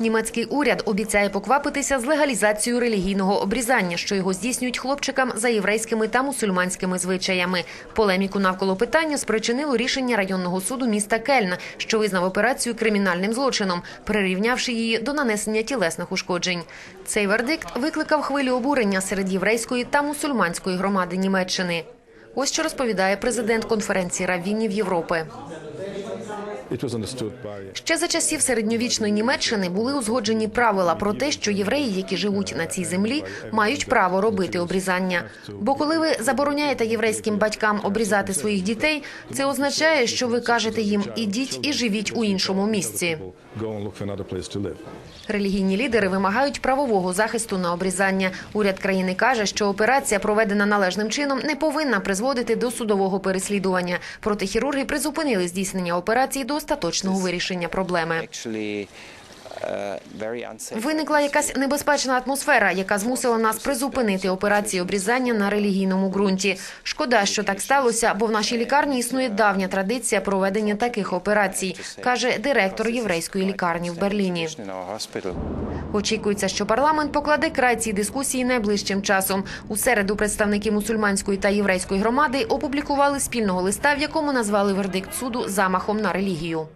Німецький уряд обіцяє поквапитися з легалізацією релігійного обрізання, що його здійснюють хлопчикам за єврейськими та мусульманськими звичаями. Полеміку навколо питання спричинило рішення районного суду міста Кельн, що визнав операцію кримінальним злочином, прирівнявши її до нанесення тілесних ушкоджень. Цей вердикт викликав хвилю обурення серед єврейської та мусульманської громади Німеччини. Ось що розповідає президент конференції раввінів Європи. Ще за часів середньовічної Німеччини були узгоджені правила про те, що євреї, які живуть на цій землі, мають право робити обрізання. Бо коли ви забороняєте єврейським батькам обрізати своїх дітей, це означає, що ви кажете їм ідіть і живіть у іншому місці. Релігійні лідери вимагають правового захисту на обрізання. Уряд країни каже, що операція, проведена належним чином, не повинна призводити до судового переслідування. Проте хірурги призупинили здійснення операції до остаточного вирішення проблеми. uh. Виникла якась небезпечна атмосфера, яка змусила нас призупинити операції обрізання на релігійному ґрунті. Шкода, що так сталося, бо в нашій лікарні існує давня традиція проведення таких операцій, каже директор єврейської лікарні в Берліні. Очікується, що парламент покладе край цій дискусії найближчим часом. У середу представники мусульманської та єврейської громади опублікували спільного листа, в якому назвали вердикт суду замахом на релігію.